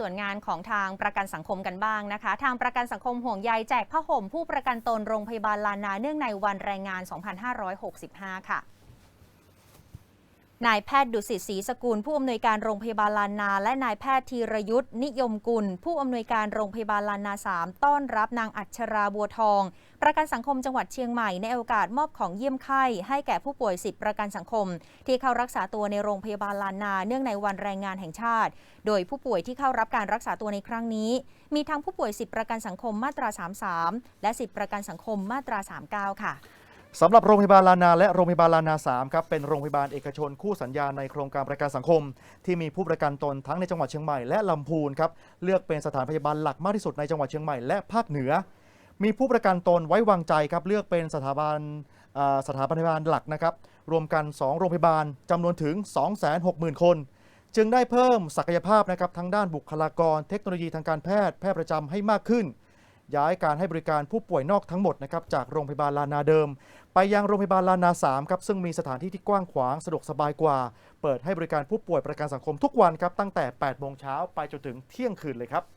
ส่วนงานของทางประกันสังคมกันบ้างนะคะ ทางประกันสังคมห่วงใยแจกผ้าห่มผู้ประกันตนโรงพยาบาลลานาเนื่องในวันแรงงาน 2565 ค่ะ นายแพทย์ดุสิตศรีสกุล ผู้อำนวยการโรงพยาบาลลานา และนายแพทย์ธีรยุทธ์นิยมกุล ผู้อำนวยการโรงพยาบาลลานา3ต้อนรับนางอัชราบัวทอง ประกันสังคมจังหวัดเชียงใหม่ในโอกาสมอบของเยี่ยมไข้ให้แก่ผู้ป่วยสิทธิประกันสังคม ที่เข้ารักษาตัวในโรงพยาบาลลานา เนื่องในวันแรงงานแห่งชาติ โดยผู้ป่วยที่เข้ารับการรักษาตัวในครั้งนี้ มีทั้งผู้ป่วยสิทธิประกันสังคมมาตรา 33 และสิทธิประกันสังคมมาตรา 39 ค่ะ สำหรับโรงพยาบาลลานาและโรงพยาบาลลานา 3 ครับ เป็นโรงพยาบาลเอกชนคู่สัญญาในโครงการประกันสังคม ที่มีผู้ประกันตนทั้งในจังหวัดเชียงใหม่และลำพูนครับ เลือกเป็นสถานพยาบาลหลักมากที่สุดในจังหวัดเชียงใหม่และภาคเหนือ มีผู้ประกันตนไว้วางใจครับ เลือกเป็นสถาบันสถาบันพยาบาลหลักนะครับ รวมกัน 2 โรงพยาบาลจำนวนถึง 260,000 คน จึงได้เพิ่มศักยภาพนะครับทั้งด้านบุคลากร เทคโนโลยีทางการแพทย์ แพทย์ประจำให้มากขึ้น ย้ายการให้บริการผู้ป่วยนอกทั้งหมดนะครับจากโรงพยาบาลลานาเดิม ไปยังโรงพยาบาลลานา3ครับซึ่งมีสถานที่ที่กว้างขวางสะดวกสบายกว่า เปิดให้บริการผู้ป่วยประกันสังคมทุกวันครับตั้งแต่ 8 โมงเช้าไปจนถึงเที่ยงคืนเลยครับ